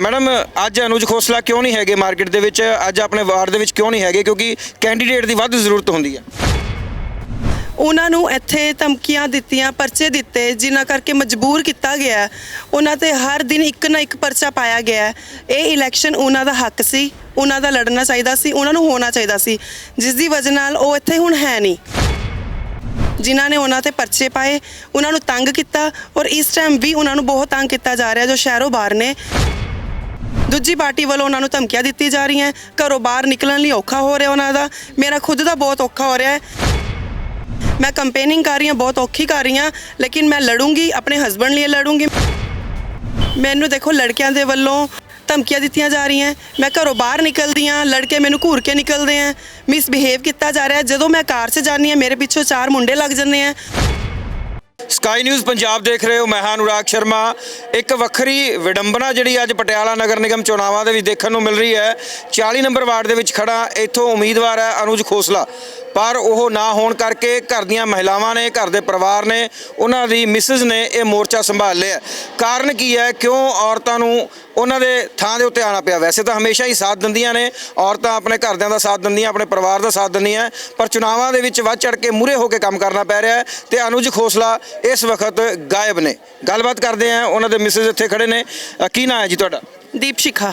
Madam, ਅੱਜ ਅਨੁਜ ਖੋਸਲਾ ਕਿਉਂ ਨਹੀਂ ਹੈਗੇ ਮਾਰਕੀਟ ਦੇ ਵਿੱਚ? ਅੱਜ ਆਪਣੇ ਵਾਰਡ ਦੇ ਵਿੱਚ ਕਿਉਂ ਨਹੀਂ ਹੈਗੇ? ਕਿਉਂਕਿ ਕੈਂਡੀਡੇਟ ਦੀ ਵੱਧ ਜ਼ਰੂਰਤ ਹੁੰਦੀ ਹੈ। ਉਹਨਾਂ ਨੂੰ ਇੱਥੇ ਧਮਕੀਆਂ ਦਿੱਤੀਆਂ, ਪਰਚੇ ਦਿੱਤੇ, ਜਿਨ੍ਹਾਂ ਕਰਕੇ ਮਜਬੂਰ ਕੀਤਾ ਗਿਆ ਉਹਨਾਂ ਤੇ ਹਰ ਦਿਨ ਇੱਕ ਨਾ ਇੱਕ ਪਰਚਾ ਪਾਇਆ ਗਿਆ ਇਹ ਇਲੈਕਸ਼ਨ ਉਹਨਾਂ ਦਾ ਹੱਕ ਸੀ, ਉਹਨਾਂ ਦਾ ਲੜਨਾ ਚਾਹੀਦਾ ਸੀ, ਉਹਨਾਂ ਨੂੰ ਹੋਣਾ ਚਾਹੀਦਾ ਸੀ। ਜਿਸ ਦੀ ਵਜ੍ਹਾ ਨਾਲ ਉਹ ਇੱਥੇ ਹੁਣ ਹੈ ਨਹੀਂ। ਜਿਨ੍ਹਾਂ ਨੇ ਉਹਨਾਂ ਤੇ ਪਰਚੇ ਪਾਏ, ਉਹਨਾਂ ਨੂੰ ਤੰਗ ਕੀਤਾ ਔਰ ਇਸ ਟਾਈਮ ਵੀ ਉਹਨਾਂ ਨੂੰ ਬਹੁਤ ਤੰਗ ਕੀਤਾ ਜਾ ਰਿਹਾ ਜੋ ਸ਼ਹਿਰੋਂ ਬਾਹਰ ਨੇ। ਦੂਜੀ ਪਾਰਟੀ ਵੱਲੋਂ ਉਹਨਾਂ ਨੂੰ ਧਮਕੀਆਂ ਦਿੱਤੀ ਜਾ ਰਹੀਆਂ, ਘਰੋਂ ਬਾਹਰ ਨਿਕਲਣ ਲਈ ਔਖਾ ਹੋ ਰਿਹਾ ਉਹਨਾਂ ਦਾ। ਮੇਰਾ ਖੁਦ ਦਾ ਬਹੁਤ ਔਖਾ ਹੋ ਰਿਹਾ ਹੈ। ਮੈਂ ਕੰਪੇਨਿੰਗ ਕਰ ਰਹੀ ਹਾਂ, ਬਹੁਤ ਔਖੀ ਕਰ ਰਹੀ ਹਾਂ, ਲੇਕਿਨ ਮੈਂ ਲੜੂੰਗੀ, ਆਪਣੇ ਹਸਬੰਡ ਲਈ ਲੜੂੰਗੀ। ਮੈਨੂੰ ਦੇਖੋ ਲੜਕਿਆਂ ਦੇ ਵੱਲੋਂ ਧਮਕੀਆਂ ਦਿੱਤੀਆਂ ਜਾ ਰਹੀਆਂ। ਮੈਂ ਘਰੋਂ ਬਾਹਰ ਨਿਕਲਦੀ ਹਾਂ, ਲੜਕੇ ਮੈਨੂੰ ਘੂਰ ਕੇ ਨਿਕਲਦੇ ਆ। ਮਿਸਬਿਹੇਵ ਕੀਤਾ ਜਾ ਰਿਹਾ। ਜਦੋਂ ਮੈਂ ਕਾਰ 'ਚ ਜਾਂਦੀ ਹਾਂ, ਮੇਰੇ ਪਿੱਛੋਂ ਚਾਰ ਮੁੰਡੇ ਲੱਗ ਜਾਂਦੇ ਆ। ਸਕਾਈ ਨਿਊਜ਼ ਪੰਜਾਬ ਦੇਖ ਰਹੇ ਹੋ। ਮੈਂ ਹਾਂ ਅਨੁਰਾਗ ਸ਼ਰਮਾ। ਇੱਕ ਵੱਖਰੀ ਵਿਡੰਬਨਾ ਜਿਹੜੀ ਅੱਜ ਪਟਿਆਲਾ ਨਗਰ ਨਿਗਮ ਚੋਣਾਵਾਂ ਦੇ ਵਿੱਚ ਦੇਖਣ ਨੂੰ ਮਿਲ ਰਹੀ ਹੈ। 40 ਨੰਬਰ ਵਾਰਡ ਦੇ ਵਿੱਚ ਖੜਾ ਇੱਥੋਂ ਉਮੀਦਵਾਰ ਹੈ ਅਨੁਜ ਖੋਸਲਾ। ਪਰ ਉਹ ਨਾ ਹੋਣ ਕਰਕੇ ਘਰ ਦੀਆਂ ਮਹਿਲਾਵਾਂ ਨੇ, ਘਰ ਦੇ ਪਰਿਵਾਰ ਨੇ, ਉਹਨਾਂ ਦੀ ਮਿਸਿਸ ਨੇ ਇਹ ਮੋਰਚਾ ਸੰਭਾਲ ਲਿਆ। ਕਾਰਨ ਕੀ ਹੈ? ਕਿਉਂ ਔਰਤਾਂ ਨੂੰ ਉਹਨਾਂ ਦੇ ਥਾਂ ਦੇ ਉੱਤੇ ਆਣਾ ਪਿਆ? ਵੈਸੇ ਤਾਂ ਹਮੇਸ਼ਾ ਹੀ ਸਾਥ ਦਿੰਦੀਆਂ ਨੇ। ਔਰਤਾਂ ਆਪਣੇ ਘਰਦਿਆਂ ਦਾ ਸਾਥ ਦਿੰਦੀਆਂ, ਆਪਣੇ ਪਰਿਵਾਰ ਦਾ ਸਾਥ ਦਿੰਦੀਆਂ। ਪਰ ਚੁਣਾਵਾਂ ਦੇ ਵਿੱਚ ਵੱਧ ਚੜ ਕੇ ਮੂਰੇ ਹੋ ਕੇ ਕੰਮ ਕਰਨਾ ਪੈ ਰਿਹਾ ਹੈ ਤੇ ਅਨੁਜ ਖੋਸਲਾ ਇਸ ਵਕਤ ਗਾਇਬ ਨੇ। ਗੱਲਬਾਤ ਕਰਦੇ ਆ ਉਹਨਾਂ ਦੇ ਮਿਸਿਸ ਇੱਥੇ ਖੜੇ ਨੇ। ਕੀ ਨਾਂ ਹੈ ਜੀ ਤੁਹਾਡਾ? ਦੀਪ ਸ਼ਿਖਾ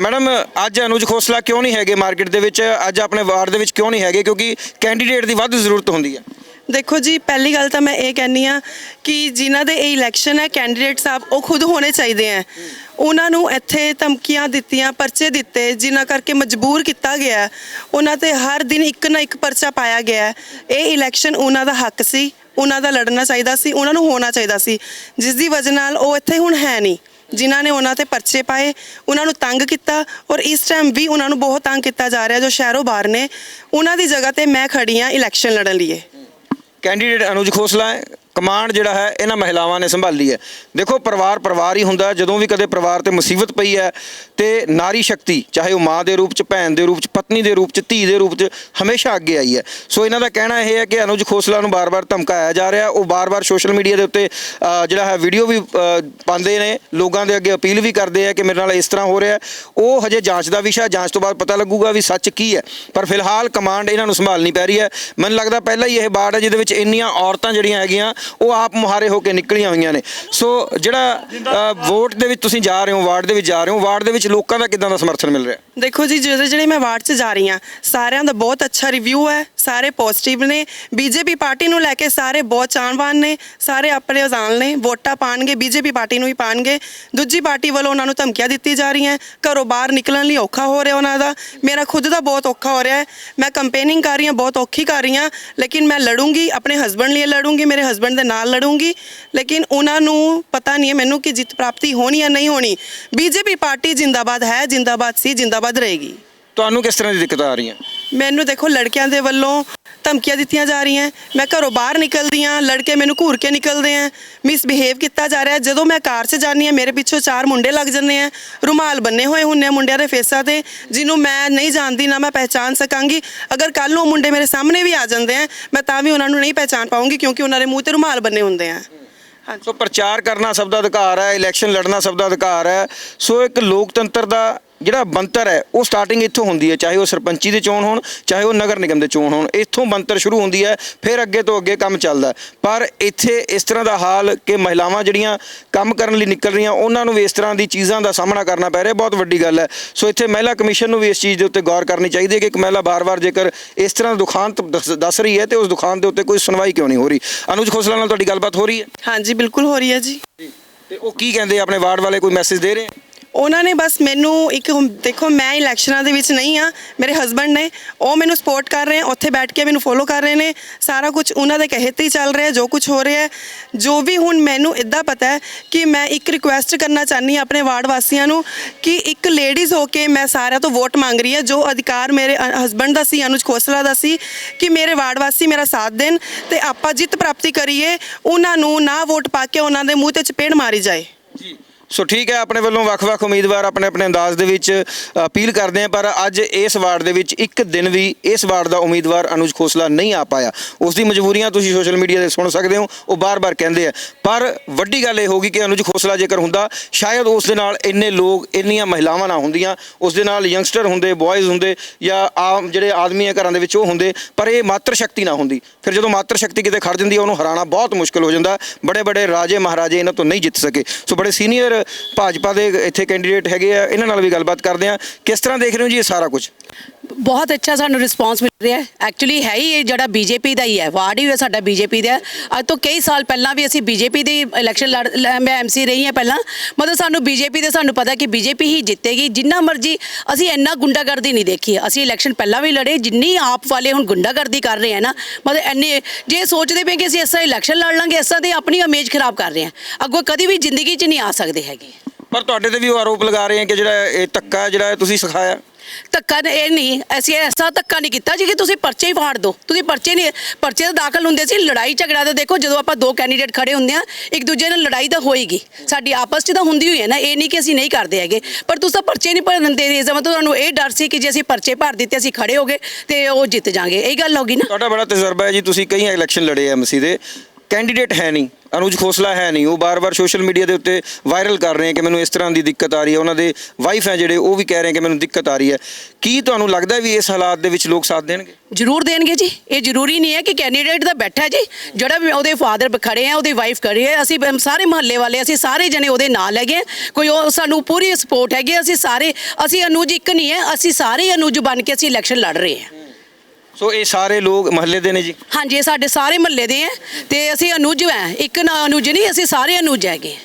ਮੈਡਮ, ਅੱਜ ਅਨੁਜ ਖੋਸਲਾ ਕਿਉਂ ਨਹੀਂ ਹੈਗੇ ਮਾਰਕੀਟ ਦੇ ਵਿੱਚ? ਅੱਜ ਆਪਣੇ ਵਾਰਡ ਦੇ ਵਿੱਚ ਕਿਉਂ ਨਹੀਂ ਹੈਗੇ? ਕਿਉਂਕਿ ਕੈਂਡੀਡੇਟ ਦੀ ਵੱਧ ਜ਼ਰੂਰਤ ਹੁੰਦੀ ਹੈ। ਦੇਖੋ ਜੀ, ਪਹਿਲੀ ਗੱਲ ਤਾਂ ਮੈਂ ਇਹ ਕਹਿੰਨੀ ਆ ਕਿ ਜਿਨ੍ਹਾਂ ਦੇ ਇਹ ਇਲੈਕਸ਼ਨ ਹੈ ਕੈਂਡੀਡੇਟ ਸਾਹਿਬ, ਉਹ ਖੁਦ ਹੋਣੇ ਚਾਹੀਦੇ ਆ ਉਹਨਾਂ ਨੂੰ ਇੱਥੇ ਧਮਕੀਆਂ ਦਿੱਤੀਆਂ, ਪਰਚੇ ਦਿੱਤੇ, ਜਿਨ੍ਹਾਂ ਕਰਕੇ ਮਜਬੂਰ ਕੀਤਾ ਗਿਆ ਉਹਨਾਂ ਤੇ ਹਰ ਦਿਨ ਇੱਕ ਨਾ ਇੱਕ ਪਰਚਾ ਪਾਇਆ ਗਿਆ ਇਹ ਇਲੈਕਸ਼ਨ ਉਹਨਾਂ ਦਾ ਹੱਕ ਸੀ, ਉਹਨਾਂ ਦਾ ਲੜਨਾ ਚਾਹੀਦਾ ਸੀ, ਉਹਨਾਂ ਨੂੰ ਹੋਣਾ ਚਾਹੀਦਾ ਸੀ। ਜਿਸ ਦੀ ਵਜ੍ਹਾ ਨਾਲ ਉਹ ਇੱਥੇ ਹੁਣ ਹੈ ਨਹੀਂ। ਜਿਨ੍ਹਾਂ ਨੇ ਉਹਨਾਂ ਤੇ ਪਰਚੇ ਪਾਏ, ਉਹਨਾਂ ਨੂੰ ਤੰਗ ਕੀਤਾ ਔਰ ਇਸ ਟਾਈਮ ਵੀ ਉਹਨਾਂ ਨੂੰ ਬਹੁਤ ਤੰਗ ਕੀਤਾ ਜਾ ਰਿਹਾ ਜੋ ਸ਼ਹਿਰੋਂ ਬਾਹਰ ਨੇ। ਉਹਨਾਂ ਦੀ ਜਗ੍ਹਾ ਤੇ ਮੈਂ ਖੜੀ ਆ ਇਲੈਕਸ਼ਨ ਲੜਨ ਲਈ ਕੈਂਡੀਡੇਟ ਅਨੁਜ ਖੋਸਲਾ ਹੈ। ਕਮਾਂਡ ਜਿਹੜਾ ਹੈ, ਇਹਨਾਂ ਮਹਿਲਾਵਾਂ ਨੇ ਸੰਭਾਲੀ ਹੈ। ਦੇਖੋ, ਪਰਿਵਾਰ ਪਰਿਵਾਰ ਹੀ ਹੁੰਦਾ ਜਦੋਂ ਵੀ ਕਦੇ ਪਰਿਵਾਰ ਤੇ ਮੁਸੀਬਤ ਪਈ ਹੈ, ਤੇ ਨਾਰੀ ਸ਼ਕਤੀ, ਚਾਹੇ ਉਹ ਮਾਂ ਦੇ ਰੂਪ ਚ, ਭੈਣ ਦੇ ਰੂਪ ਚ, ਪਤਨੀ ਦੇ ਰੂਪ ਚ, ਧੀ ਦੇ ਰੂਪ ਚ, ਹਮੇਸ਼ਾ ਅੱਗੇ ਆਈ ਹੈ। ਸੋ ਇਹਨਾਂ ਦਾ ਕਹਿਣਾ ਇਹ ਹੈ ਕਿ ਅਨੁਜ ਖੋਸਲਾ ਨੂੰ ਬਾਰ-ਬਾਰ ਧਮਕਾਇਆ ਜਾ ਰਿਹਾ। ਉਹ ਬਾਰ-ਬਾਰ ਸੋਸ਼ਲ ਮੀਡੀਆ ਦੇ ਉੱਤੇ ਜਿਹੜਾ ਹੈ, ਵੀਡੀਓ ਵੀ ਪਾਉਂਦੇ ਨੇ। ਲੋਕਾਂ ਦੇ ਅੱਗੇ ਅਪੀਲ ਵੀ ਕਰਦੇ ਆ ਕਿ ਮੇਰੇ ਨਾਲ ਇਸ ਤਰ੍ਹਾਂ ਹੋ ਰਿਹਾ ਉਹ ਹਜੇ ਜਾਂਚ ਦਾ ਵਿਸ਼ਾ ਜਾਂਚ ਤੋਂ ਬਾਅਦ ਪਤਾ ਲੱਗੂਗਾ ਵੀ ਸੱਚ ਕੀ ਹੈ। ਪਰ ਫਿਲਹਾਲ ਕਮਾਂਡ ਇਹਨਾਂ ਨੂੰ ਸੰਭਾਲਣੀ ਪੈ ਰਹੀ ਹੈ। ਮੈਨੂੰ ਲੱਗਦਾ ਪਹਿਲਾਂ ਹੀ ਇਹ ਬਾੜ ਹੈ, ਜਿਹਦੇ ਵਿੱਚ ਇੰਨੀਆਂ ਔਰਤਾਂ ਜਿਹੜੀਆਂ ਹੈਗੀਆਂ ਉਹ ਆਪ ਮੁਹਾਰੇ ਹੋ ਕੇ ਨਿਕਲੀਆਂ ਹੋਈਆਂ ਨੇ। ਸੋ ਜਿਹੜਾ ਵੋਟ ਦੇ ਵਿੱਚ ਤੁਸੀਂ ਜਾ ਰਹੇ ਹੋ, ਵਾਰਡ ਦੇ ਵਿੱਚ ਜਾ ਰਹੇ ਹੋ, ਵਾਰਡ ਦੇ ਵਿੱਚ ਲੋਕਾਂ ਦਾ ਕਿਦਾਂ ਦਾ ਸਮਰਥਨ ਮਿਲ ਰਿਹਾ? ਦੇਖੋ ਜੀ, ਜਿਹੜੇ ਜਿਹੜੇ ਮੈਂ ਵਾਰਡ 'ਚ ਜਾ ਰਹੀ ਹਾਂ, ਸਾਰਿਆਂ ਦਾ ਬਹੁਤ ਅੱਛਾ ਰਿਵਿਊ ਹੈ, ਸਾਰੇ ਪੋਜ਼ਿਟਿਵ ਨੇ। ਬੀਜੇਪੀ ਪਾਰਟੀ ਨੂੰ ਲੈ ਕੇ ਸਾਰੇ ਬਹੁਤ ਚਾਹਵਾਨ ਨੇ, ਸਾਰੇ ਆਪਣੇ ਉਜ਼ਾਨ ਨੇ, ਵੋਟਾਂ ਪਾਣਗੇ ਬੀਜੇਪੀ ਪਾਰਟੀ ਨੂੰ ਹੀ ਪਾਣਗੇ। ਦੂਜੀ ਪਾਰਟੀ ਵੱਲੋਂ ਉਹਨਾਂ ਨੂੰ ਧਮਕੀਆਂ ਦਿੱਤੀ ਜਾ ਰਹੀਆਂ, ਘਰੋਂ ਬਾਹਰ ਨਿਕਲਣ ਲਈ ਔਖਾ ਹੋ ਰਿਹਾ ਉਹਨਾਂ ਦਾ। ਮੇਰਾ ਖੁਦ ਦਾ ਬਹੁਤ ਔਖਾ ਹੋ ਰਿਹਾ ਹੈ। ਮੈਂ ਕੰਪੇਨਿੰਗ ਕਰ ਰਹੀ ਹਾਂ, ਬਹੁਤ ਔਖੀ ਕਰ ਰਹੀ ਹਾਂ, ਲੇਕਿਨ ਮੈਂ ਲੜੂੰਗੀ, ਆਪਣੇ ਹਸਬੰਡ ਲਈ ਲੜੂੰਗੀ, ਮੇਰੇ ਹਸਬੰਡ ਦੇ ਨਾਲ ਲੜੂੰਗੀ। ਲੇਕਿਨ ਉਹਨਾਂ ਨੂੰ ਪਤਾ ਨਹੀਂ ਹੈ ਮੈਨੂੰ ਕਿ ਜਿੱਤ ਪ੍ਰਾਪਤੀ ਹੋਣੀ ਜਾਂ ਨਹੀਂ ਹੋਣੀ। ਬੀਜੇਪੀ ਪਾਰਟੀ ਜਿੰਦਾਬਾਦ ਹੈ, ਜਿੰਦਾਬਾਦ ਸੀ, ਜਿੰਦਾਬਾਦ ਰਹੇਗੀ। ਤੁਹਾਨੂੰ ਕਿਸ ਤਰ੍ਹਾਂ ਦੀ ਦਿੱਕਤਾਂ ਆ ਰਹੀਆਂ? ਮੈਨੂੰ ਦੇਖੋ ਲੜਕਿਆਂ ਦੇ ਵੱਲੋਂ ਧਮਕੀਆਂ ਦਿੱਤੀਆਂ ਜਾ ਰਹੀਆਂ। ਮੈਂ ਘਰੋਂ ਬਾਹਰ ਨਿਕਲਦੀ ਹਾਂ ਲੜਕੇ ਮੈਨੂੰ ਘੂਰ ਕੇ ਨਿਕਲਦੇ ਆ। ਮਿਸਬਿਹੇਵ ਕੀਤਾ ਜਾ ਰਿਹਾ। ਜਦੋਂ ਮੈਂ ਕਾਰ 'ਚ ਜਾਂਦੀ ਹਾਂ ਮੇਰੇ ਪਿੱਛੋਂ ਚਾਰ ਮੁੰਡੇ ਲੱਗ ਜਾਂਦੇ ਆ। ਰੁਮਾਲ ਬੰਨੇ ਹੋਏ ਹੁੰਨੇ ਆ ਮੁੰਡਿਆਂ ਦੇ ਫੇਸਾਂ ਤੇ ਜਿਹਨੂੰ ਮੈਂ ਨਹੀਂ ਜਾਣਦੀ ਨਾ ਮੈਂ ਪਹਿਚਾਨ ਸਕਾਂਗੀ। ਅਗਰ ਕੱਲ ਨੂੰ ਉਹ ਮੁੰਡੇ ਮੇਰੇ ਸਾਹਮਣੇ ਵੀ ਆ ਜਾਂਦੇ ਆ ਮੈਂ ਤਾਂ ਵੀ ਉਹਨਾਂ ਨੂੰ ਨਹੀਂ ਪਹਿਚਾਨ ਪਾਉਂਗੀ ਕਿਉਂਕਿ ਉਹਨਾਂ ਦੇ ਮੂੰਹ ਤੇ ਰੁਮਾਲ ਬੰਨੇ ਹੁੰਦੇ ਆ। ਸੋ ਪ੍ਰਚਾਰ ਕਰਨਾ ਸਭ ਦਾ ਅਧਿਕਾਰ ਹੈ ਇਲੈਕਸ਼ਨ ਲੜਨਾ ਸਭ ਦਾ ਅਧਿਕਾਰ ਹੈ। ਸੋ ਇੱਕ ਲੋਕਤੰਤਰ ਦਾ ਜਿਹੜਾ ਬੰਤਰ ਹੈ ਉਹ ਸਟਾਰਟਿੰਗ ਇੱਥੋਂ ਹੁੰਦੀ ਹੈ ਚਾਹੇ ਉਹ ਸਰਪੰਚੀ ਦੇ ਚੋਣ ਹੋਣ ਚਾਹੇ ਉਹ ਨਗਰ ਨਿਗਮ ਦੇ ਚੋਣ ਹੋਣ ਇੱਥੋਂ ਬੰਤਰ ਸ਼ੁਰੂ ਹੁੰਦੀ ਹੈ ਫਿਰ ਅੱਗੇ ਤੋਂ ਅੱਗੇ ਕੰਮ ਚੱਲਦਾ ਹੈ। ਪਰ ਇੱਥੇ ਇਸ ਤਰ੍ਹਾਂ ਦਾ ਹਾਲ ਕਿ ਮਹਿਲਾਵਾਂ ਜਿਹੜੀਆਂ ਕੰਮ ਕਰਨ ਲਈ ਨਿਕਲ ਰਹੀਆਂ ਉਹਨਾਂ ਨੂੰ ਵੀ ਇਸ ਤਰ੍ਹਾਂ ਦੀ ਚੀਜ਼ਾਂ ਦਾ ਸਾਹਮਣਾ ਕਰਨਾ ਪੈ ਰਿਹਾ ਬਹੁਤ ਵੱਡੀ ਗੱਲ ਹੈ। ਸੋ ਇੱਥੇ ਮਹਿਲਾ ਕਮਿਸ਼ਨ ਨੂੰ ਵੀ ਇਸ ਚੀਜ਼ ਦੇ ਉੱਤੇ ਗੌਰ ਕਰਨੀ ਚਾਹੀਦੀ ਹੈ ਕਿ ਇੱਕ ਮਹਿਲਾ ਬਾਰ-ਬਾਰ ਜੇਕਰ ਇਸ ਤਰ੍ਹਾਂ ਦੁਖਾਂਤ ਦੱਸ- ਰਹੀ ਹੈ ਤੇ ਉਸ ਦੁਖਾਂਤ ਦੇ ਉੱਤੇ ਕੋਈ ਸੁਣਵਾਈ ਕਿਉਂ ਨਹੀਂ ਹੋ ਰਹੀ? ਅਨੁਜ ਖੋਸਲਾ ਨਾਲ ਤੁਹਾਡੀ ਗੱਲਬਾਤ ਹੋ ਰਹੀ ਹੈ? ਹਾਂਜੀ ਬਿਲਕੁਲ ਹੋ ਰਹੀ ਹੈ ਜੀ। ਤੇ ਉਹ ਕੀ ਕਹਿੰਦੇ ਆਪਣੇ ਵਾਰਡ ਵਾਲੇ ਕੋਈ ਮੈਸੇਜ ਦੇ ਰਹੇ ਆ? ਉਹਨਾਂ ਨੇ ਬਸ ਮੈਨੂੰ ਇੱਕ ਹੁਣ ਦੇਖੋ, ਮੈਂ ਇਲੈਕਸ਼ਨਾਂ ਦੇ ਵਿੱਚ ਨਹੀਂ ਆ ਮੇਰੇ ਹਸਬੰਡ ਨੇ, ਉਹ ਮੈਨੂੰ ਸਪੋਰਟ ਕਰ ਰਹੇ ਆ ਉੱਥੇ ਬੈਠ ਕੇ ਮੈਨੂੰ ਫੋਲੋ ਕਰ ਰਹੇ ਨੇ, ਸਾਰਾ ਕੁਝ ਉਹਨਾਂ ਦੇ ਕਹੇ ਤੇ ਹੀ ਚੱਲ ਰਿਹਾ, ਜੋ ਕੁਝ ਹੋ ਰਿਹਾ ਹੈ। ਜੋ ਵੀ ਹੁਣ ਮੈਨੂੰ ਇਦਾਂ ਪਤਾ ਹੈ ਕਿ ਮੈਂ ਇੱਕ ਰਿਕੁਐਸਟ ਕਰਨਾ ਚਾਹਨੀ ਆਪਣੇ ਵਾਰਡ ਵਾਸੀਆਂ ਨੂੰ ਕਿ ਇੱਕ ਲੇਡੀਜ਼ ਹੋ ਕੇ ਮੈਂ ਸਾਰਿਆਂ ਤੋਂ ਵੋਟ ਮੰਗ ਰਹੀ ਹਾਂ, ਜੋ ਅਧਿਕਾਰ ਮੇਰੇ ਹਸਬੰਡ ਦਾ ਸੀ, ਅਨੁਜ ਖੋਸਲਾ ਦਾ ਸੀ, ਕਿ ਮੇਰੇ ਵਾਰਡ ਵਾਸੀ ਮੇਰਾ ਸਾਥ ਦੇਣ ਤੇ ਆਪਾਂ ਜਿੱਤ ਪ੍ਰਾਪਤੀ ਕਰੀਏ, ਉਹਨਾਂ ਨੂੰ ਨਾ ਵੋਟ ਪਾ ਕੇ ਉਹਨਾਂ ਦੇ ਮੂੰਹ ਤੇ ਚਪੇੜ ਮਾਰੀ ਜਾਏ। ਜੀ। ਸੋ ਠੀਕ ਹੈ, ਆਪਣੇ ਵੱਲੋਂ ਵੱਖ-ਵੱਖ ਉਮੀਦਵਾਰ ਆਪਣੇ ਆਪਣੇ ਅੰਦਾਜ਼ ਦੇ ਵਿੱਚ ਅਪੀਲ ਕਰਦੇ ਆ, ਪਰ ਅੱਜ ਇਸ ਵਾਰਡ ਦੇ ਵਿੱਚ ਇੱਕ ਦਿਨ ਵੀ ਇਸ ਵਾਰਡ ਦਾ ਉਮੀਦਵਾਰ ਅਨੁਜ ਖੋਸਲਾ ਨਹੀਂ ਆ ਪਾਇਆ। ਉਸ ਦੀ ਮਜਬੂਰੀਆਂ ਤੁਸੀਂ ਸੋਸ਼ਲ ਮੀਡੀਆ ਤੇ ਸੁਣ ਸਕਦੇ ਹੋ, ਉਹ ਬਾਰ-ਬਾਰ ਕਹਿੰਦੇ ਆ। ਪਰ ਵੱਡੀ ਗੱਲ ਇਹ ਹੋਗੀ ਕਿ ਅਨੁਜ ਖੋਸਲਾ ਜੇਕਰ ਹੁੰਦਾ, ਸ਼ਾਇਦ ਉਸ ਦੇ ਨਾਲ ਇੰਨੇ ਲੋਕ, ਇੰਨੀਆਂ ਮਹਿਲਾਵਾਂ ਨਾ ਹੁੰਦੀਆਂ, ਉਸ ਦੇ ਨਾਲ ਯੰਗਸਟਰ ਹੁੰਦੇ ਬॉयਜ਼ ਹੁੰਦੇ, ਜਾਂ ਆਮ ਜਿਹੜੇ ਆਦਮੀ ਆ ਘਰਾਂ ਦੇ ਵਿੱਚ ਉਹ ਹੁੰਦੇ, ਪਰ ਇਹ ਮਾਤਰ ਸ਼ਕਤੀ ਨਾ ਹੁੰਦੀ। ਫਿਰ ਜਦੋਂ ਮਾਤਰ ਸ਼ਕਤੀ ਕਿਤੇ ਖੜ ਜਾਂਦੀ ਹੈ ਉਹਨੂੰ ਹਰਾਣਾ ਬਹੁਤ ਮੁਸ਼ਕਲ ਹੋ ਜਾਂਦਾ। ਬੜੇ ਬੜੇ ਰਾਜੇ ਮਹਾਰਾਜੇ ਇਹਨਾਂ ਤੋਂ ਨਹੀਂ ਜਿੱਤ ਸਕੇ। ਸੋ ਬੜੇ ਸੀਨੀਅਰ ਭਾਜਪਾ ਦੇ ਇੱਥੇ ਕੈਂਡੀਡੇਟ ਹੈਗੇ ਆ, ਇਹਨਾਂ ਨਾਲ ਵੀ ਗੱਲਬਾਤ ਕਰਦੇ ਆ। ਕਿਸ ਤਰ੍ਹਾਂ ਦੇਖ ਰਹੇ ਹੋ ਜੀ ਇਹ ਸਾਰਾ ਕੁਝ? ਬਹੁਤ ਅੱਛਾ ਸਾਨੂੰ ਰਿਸਪਾਂਸ ਮਿਲ ਰਿਹਾ ਹੈ। ਐਕਚੁਅਲੀ ਹੈ ਹੀ ਇਹ ਜਿਹੜਾ ਬੀਜੇਪੀ ਦਾ ਹੀ ਹੈ। ਵਾਰਡ ਹੀ ਹੈ ਸਾਡਾ ਬੀਜੇਪੀ ਦਾ। ਅੱਜ ਤੋਂ ਕਈ ਸਾਲ ਪਹਿਲਾਂ ਵੀ ਅਸੀਂ ਬੀਜੇਪੀ ਦੀ ਇਲੈਕਸ਼ਨ ਲੜ ਲ- ਮੈਂ ਐਮਸੀ ਰਹੀ ਹਾਂ ਪਹਿਲਾਂ। ਮਤਲਬ ਸਾਨੂੰ ਬੀਜੇਪੀ ਦੇ ਸਾਨੂੰ ਪਤਾ ਕਿ ਬੀਜੇਪੀ ਹੀ ਜਿੱਤੇਗੀ। ਜਿੰਨਾ ਮਰਜ਼ੀ ਅਸੀਂ ਇੰਨਾ ਗੁੰਡਾਗਰਦੀ ਨਹੀਂ ਦੇਖੀ। ਅਸੀਂ ਇਲੈਕਸ਼ਨ ਪਹਿਲਾਂ ਵੀ ਲੜੇ। ਜਿੰਨੀ ਆਪ ਵਾਲੇ ਹੁਣ ਗੁੰਡਾਗਰਦੀ ਕਰ ਰਹੇ ਆ ਨਾ, ਮਤਲਬ ਇੰਨੇ ਜੇ ਸੋਚਦੇ ਪਏ ਕਿ ਅਸੀਂ ਇਸ ਤਰ੍ਹਾਂ ਇਲੈਕਸ਼ਨ ਲੜ ਲਾਂਗੇ, ਇਸ ਤਰ੍ਹਾਂ ਦੀ ਆਪਣੀ ਇਮੇਜ ਖਰਾਬ ਕਰ ਰਹੇ ਆ ਅੱਗੋਂ ਕਦੀ ਵੀ ਜ਼ਿੰਦਗੀ 'ਚ ਨਹੀਂ ਆ ਸਕਦੇ ਹੈਗੇ। ਪਰ ਤੁਹਾਡੇ ਤੇ ਵੀ ਉਹ ਆਰੋਪ ਲਗਾ ਰਹੇ ਆ ਕਿ ਜਿਹੜਾ ਇਹ ਧੱਕਾ ਜਿਹੜਾ ਇਹ ਤੁਸੀਂ ਸਿਖਾਇਆ। ਧੱਕਾ ਇਹ ਨਹੀਂ, ਅਸੀਂ ਐਸਾ ਧੱਕਾ ਨਹੀਂ ਕੀਤਾ ਜੀ ਕਿ ਤੁਸੀਂ ਪਰਚੇ ਹੀ ਫਾੜ ਦਿਓ ਤੁਸੀਂ ਪਰਚੇ ਨਹੀਂ, ਪਰਚੇ ਤਾਂ ਦਾਖਲ ਹੁੰਦੇ ਸੀ, ਲੜਾਈ ਝਗੜਾ ਤਾਂ ਦੇਖੋ, ਜਦੋਂ ਆਪਾਂ ਦੋ ਕੈਂਡੀਡੇਟ ਖੜੇ ਹੁੰਦੇ ਆ ਇੱਕ ਦੂਜੇ ਨਾਲ ਲੜਾਈ ਤਾਂ ਹੋਏਗੀ। ਸਾਡੀ ਆਪਸ 'ਚ ਤਾਂ ਹੁੰਦੀ ਹੋਈ ਹੈ ਨਾ, ਇਹ ਨਹੀਂ ਕਿ ਅਸੀਂ ਨਹੀਂ ਕਰਦੇ ਹੈਗੇ। ਪਰ ਤੁਸੀਂ ਤਾਂ ਪਰਚੇ ਨਹੀਂ ਭਰਨ ਦੇ ਇਸ ਮਤਲਬ ਤੁਹਾਨੂੰ ਇਹ ਡਰ ਸੀ ਕਿ ਜੇ ਅਸੀਂ ਪਰਚੇ ਭਰ ਦਿੱਤੇ, ਅਸੀਂ ਖੜੇ ਹੋਗੇ ਤੇ ਉਹ ਜਿੱਤ ਜਾਾਂਗੇ। ਇਹ ਗੱਲ ਹੋ ਗਈ ਨਾ। ਤੁਹਾਡਾ ਬੜਾ ਤਜਰਬਾ ਹੈ ਜੀ, ਤੁਸੀਂ ਕਈ ਇਲੈਕਸ਼ਨ ਲੜੇ ਆ ਐਮਸੀ ਦੇ। ਕੈਂਡੀਡੇਟ ਹੈ ਨਹੀਂ, ਅਨੁਜ ਖੋਸਲਾ ਹੈ ਨਹੀਂ, ਉਹ ਬਾਰ-ਬਾਰ ਸੋਸ਼ਲ ਮੀਡੀਆ ਦੇ ਉੱਤੇ ਵਾਇਰਲ ਕਰ ਰਹੇ ਆ ਕਿ ਮੈਨੂੰ ਇਸ ਤਰ੍ਹਾਂ ਦੀ ਦਿੱਕਤ ਆ ਰਹੀ ਹੈ, ਉਹਨਾਂ ਦੇ ਵਾਈਫ ਹੈ ਜਿਹੜੇ, ਉਹ ਵੀ ਕਹਿ ਰਹੇ ਕਿ ਮੈਨੂੰ ਦਿੱਕਤ ਆ ਰਹੀ ਹੈ ਕੀ ਤੁਹਾਨੂੰ ਲੱਗਦਾ ਵੀ ਇਸ ਹਾਲਾਤ ਦੇ ਵਿੱਚ ਲੋਕ ਸਾਥ ਦੇਣਗੇ ਜ਼ਰੂਰ ਦੇਣਗੇ ਜੀ, ਇਹ ਜ਼ਰੂਰੀ ਨਹੀਂ ਹੈ ਕਿ ਕੈਂਡੀਡੇਟ ਦਾ ਬੈਠਾ ਜੀ, ਜਿਹੜਾ ਵੀ ਉਹਦੇ ਫਾਦਰ ਖੜੇ ਆ ਉਹਦੀ ਵਾਈਫ ਖੜੀ ਹੈ, ਅਸੀਂ ਸਾਰੇ ਮਹੱਲੇ ਵਾਲੇ, ਅਸੀਂ ਸਾਰੇ ਜਣੇ ਉਹਦੇ ਨਾਲ ਹੈਗੇ ਹਾਂ। ਕੋਈ ਉਹ ਸਾਨੂੰ ਪੂਰੀ ਸਪੋਰਟ ਹੈਗੀ ਹੈ। ਅਸੀਂ ਸਾਰੇ, ਅਸੀਂ ਅਨੁਜ ਇੱਕ ਨਹੀਂ ਹੈ, ਅਸੀਂ ਸਾਰੇ ਅਨੁਜ ਬਣ ਕੇ ਅਸੀਂ ਇਲੈਕਸ਼ਨ ਲੜ ਰਹੇ ਹਾਂ ਸੋ ਇਹ ਸਾਰੇ ਲੋਕ ਮਹੱਲੇ ਦੇ ਨੇ ਜੀ? ਹਾਂਜੀ ਇਹ ਸਾਡੇ ਸਾਰੇ ਮਹੱਲੇ ਦੇ ਹੈ ਤੇ ਅਸੀਂ ਅਨੁਜ ਹੈ। ਇੱਕ ਨਾ ਅਨੁਜ ਨਹੀਂ ਅਸੀਂ ਸਾਰੇ ਅਨੁਜ ਹੈਗੇ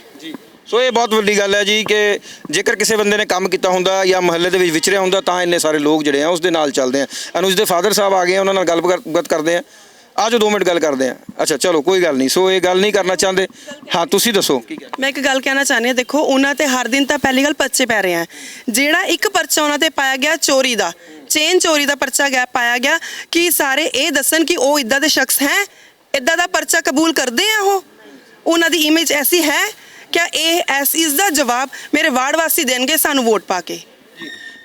ਸੋ ਇਹ ਬਹੁਤ ਵੱਡੀ ਗੱਲ ਹੈ ਜੀ ਕਿ ਜੇਕਰ ਕਿਸੇ ਬੰਦੇ ਨੇ ਕੰਮ ਕੀਤਾ ਹੁੰਦਾ ਜਾਂ ਮਹੱਲੇ ਦੇ ਵਿੱਚ ਵਿਚਰਿਆ ਹੁੰਦਾ ਤਾਂ ਇੰਨੇ ਸਾਰੇ ਲੋਕ ਜਿਹੜੇ ਆ ਉਸ ਦੇ ਨਾਲ ਚੱਲਦੇ ਆ। ਅਨੁਜ ਦੇ ਫਾਦਰ ਸਾਹਿਬ ਆ ਗਏ ਆ, ਉਹਨਾਂ ਨਾਲ ਗੱਲਬਾਤ ਕਰਦੇ ਆ। ਆਜੋ 2 ਮਿੰਟ ਗੱਲ ਕਰਦੇ ਆ ਅੱਛਾ, ਚਲੋ, ਕੋਈ ਗੱਲ ਨਹੀਂ। ਸੋ ਇਹ ਗੱਲ ਨਹੀਂ ਕਰਨਾ ਚਾਹੁੰਦੇ। ਹਾਂ, ਤੁਸੀਂ ਦੱਸੋ। ਮੈਂ ਇੱਕ ਗੱਲ ਕਹਿਣਾ ਚਾਹੁੰਦੀ ਹਾਂ, ਦੇਖੋ, ਉਹਨਾਂ ਤੇ ਹਰ ਦਿਨ ਤਾਂ ਪਹਿਲੀ ਗੱਲ ਪਰਚੇ ਪੈ ਰਹੇ ਆ। ਜਿਹੜਾ ਇੱਕ ਪਰਚਾ ਉਹਨਾਂ ਤੇ ਪਾਇਆ ਗਿਆ ਚੋਰੀ ਦਾ, ਚੇਨ ਚੋਰੀ ਦਾ ਪਰਚਾ ਗਿਆ, ਪਾਇਆ ਗਿਆ, ਕਿ ਸਾਰੇ ਇਹ ਦੱਸਣ ਕਿ ਉਹ ਇਦਾਂ ਦੇ ਸ਼ਖਸ ਹੈ? ਇਦਾਂ ਦਾ ਪਰਚਾ ਕਬੂਲ ਕਰਦੇ ਆ ਉਹ? ਉਹਨਾਂ ਦੀ ਇਮੇਜ ਐਸੀ ਹੈ? ਕਿ ਇਹ ਐਸ ਇਸ ਦਾ ਜਵਾਬ ਮੇਰੇ ਵਾਰਡ ਵਾਸੀ ਦੇਣਗੇ ਸਾਨੂੰ ਵੋਟ ਪਾ ਕੇ?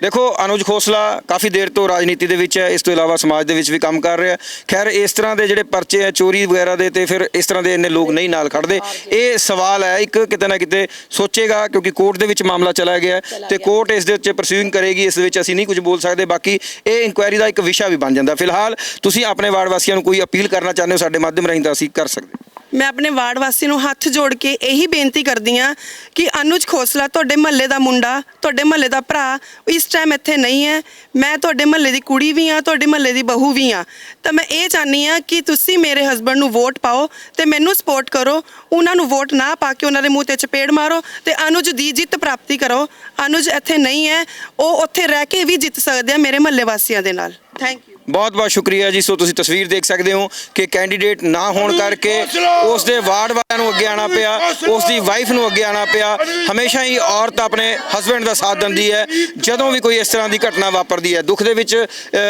ਦੇਖੋ, ਅਨੁਜ ਖੋਸਲਾ ਕਾਫੀ ਦੇਰ ਤੋਂ ਰਾਜਨੀਤੀ ਦੇ ਵਿੱਚ ਹੈ, ਇਸ ਤੋਂ ਇਲਾਵਾ ਸਮਾਜ ਦੇ ਵਿੱਚ ਵੀ ਕੰਮ ਕਰ ਰਿਹਾ ਖੈਰ, ਇਸ ਤਰ੍ਹਾਂ ਦੇ ਜਿਹੜੇ ਪਰਚੇ ਆ ਚੋਰੀ ਵਗੈਰਾ ਦੇ ਤੇ ਫਿਰ ਇਸ ਤਰ੍ਹਾਂ ਦੇ ਇੰਨੇ ਲੋਕ ਨਹੀਂ ਨਾਲ ਖੜਦੇ ਇਹ ਸਵਾਲ ਹੈ, ਇੱਕ ਕਿਤੇ ਨਾ ਕਿਤੇ ਸੋਚੇਗਾ, ਕਿਉਂਕਿ ਕੋਰਟ ਦੇ ਵਿੱਚ ਮਾਮਲਾ ਚਲਾ ਗਿਆ ਹੈ ਤੇ ਕੋਰਟ ਇਸ ਦੇ ਉੱਤੇ ਪਰਸਿਊਇੰਗ ਕਰੇਗੀ, ਇਸ ਦੇ ਵਿੱਚ ਅਸੀਂ ਨਹੀਂ ਕੁਝ ਬੋਲ ਸਕਦੇ। ਬਾਕੀ ਇਹ ਇਨਕੁਆਇਰੀ ਦਾ ਇੱਕ ਵਿਸ਼ਾ ਵੀ ਬਣ ਜਾਂਦਾ। ਫਿਲਹਾਲ ਤੁਸੀਂ ਆਪਣੇ ਵਾਰਡ ਵਾਸੀਆਂ ਨੂੰ ਕੋਈ ਅਪੀਲ ਕਰਨਾ ਚਾਹੁੰਦੇ ਹੋ, ਸਾਡੇ ਮਾਧਿਅਮ ਰਾਹੀਂ ਤਾਂ ਅਸੀਂ ਕਰ ਸਕਦੇ ਮੈਂ ਆਪਣੇ ਵਾਰਡ ਵਾਸੀ ਨੂੰ ਹੱਥ ਜੋੜ ਕੇ ਇਹੀ ਬੇਨਤੀ ਕਰਦੀ ਆ ਕਿ ਅਨੁਜ ਖੋਸਲਾ ਤੁਹਾਡੇ ਮਹੱਲੇ ਦਾ ਮੁੰਡਾ, ਤੁਹਾਡੇ ਮਹੱਲੇ ਦਾ ਭਰਾ ਇਸ ਟਾਈਮ ਇੱਥੇ ਨਹੀਂ ਹੈ। ਮੈਂ ਤੁਹਾਡੇ ਮਹੱਲੇ ਦੀ ਕੁੜੀ ਵੀ ਆ ਤੁਹਾਡੇ ਮਹੱਲੇ ਦੀ ਬਹੂ ਵੀ ਆ ਤਾਂ ਮੈਂ ਇਹ ਚਾਹਨੀ ਆ ਕਿ ਤੁਸੀਂ ਮੇਰੇ ਹਸਬੰਡ ਨੂੰ ਵੋਟ ਪਾਓ ਤੇ ਮੈਨੂੰ ਸਪੋਰਟ ਕਰੋ। ਉਹਨਾਂ ਨੂੰ ਵੋਟ ਨਾ ਪਾ ਕੇ ਉਹਨਾਂ ਦੇ ਮੂੰਹ ਤੇ ਚਪੇੜ ਮਾਰੋ ਤੇ ਅਨੁਜ ਦੀ ਜਿੱਤ ਪ੍ਰਾਪਤੀ ਕਰੋ। ਅਨੁਜ ਇੱਥੇ ਨਹੀਂ ਹੈ। ਉਹ ਉੱਥੇ ਰਹਿ ਕੇ ਵੀ ਜਿੱਤ ਸਕਦੇ ਆ ਮੇਰੇ ਮਹੱਲੇ ਵਾਸੀਆਂ ਦੇ ਨਾਲ। ਥੈਂਕ ਯੂ ਬਹੁਤ ਬਹੁਤ ਸ਼ੁਕਰੀਆ ਜੀ। ਸੋ ਤੁਸੀਂ ਤਸਵੀਰ ਦੇਖ ਸਕਦੇ ਹੋ ਕਿ ਕੈਂਡੀਡੇਟ ਨਾ ਹੋਣ ਕਰਕੇ ਉਸ ਦੇ ਵਾਰਡ ਵਾਲਿਆਂ ਨੂੰ ਅੱਗੇ ਆਣਾ ਪਿਆ ਉਸ ਦੀ ਵਾਈਫ ਨੂੰ ਅੱਗੇ ਆਣਾ ਪਿਆ। ਹਮੇਸ਼ਾ ਹੀ ਔਰਤ ਆਪਣੇ ਹਸਬੰਡ ਦਾ ਸਾਥ ਦਿੰਦੀ ਹੈ। ਜਦੋਂ ਵੀ ਕੋਈ ਇਸ ਤਰ੍ਹਾਂ ਦੀ ਘਟਨਾ ਵਾਪਰਦੀ ਹੈ ਦੁੱਖ ਦੇ ਵਿੱਚ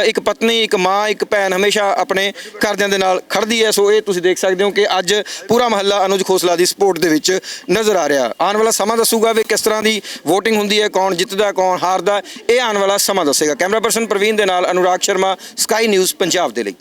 ਇੱਕ ਪਤਨੀ ਇੱਕ ਮਾਂ ਇੱਕ ਭੈਣ ਹਮੇਸ਼ਾ ਆਪਣੇ ਘਰਦਿਆਂ ਦੇ ਨਾਲ ਖੜਦੀ ਹੈ। ਸੋ ਇਹ ਤੁਸੀਂ ਦੇਖ ਸਕਦੇ ਹੋ ਕਿ ਅੱਜ ਪੂਰਾ ਮਹੱਲਾ ਅਨੁਜ ਖੋਸਲਾ ਦੀ ਸਪੋਰਟ ਦੇ ਵਿੱਚ ਨਜ਼ਰ ਆ ਰਿਹਾ। ਆਉਣ ਵਾਲਾ ਸਮਾਂ ਦੱਸੂਗਾ ਵੀ ਕਿਸ ਤਰ੍ਹਾਂ ਦੀ VOTING ਹੁੰਦੀ ਹੈ ਕੌਣ ਜਿੱਤਦਾ ਕੌਣ ਹਾਰਦਾ। ਇਹ ਆਉਣ ਵਾਲਾ ਸਮਾਂ ਦੱਸੇਗਾ। ਕੈਮਰਾ ਪਰਸਨ ਪ੍ਰਵੀਨ ਦੇ ਨਾਲ ਅਨੁਰਾਗ ਸ਼ਰਮਾ ਸਕਾਈ ਨਿਊਜ਼ ਪੰਜਾਬ ਦੇ ਲਈ।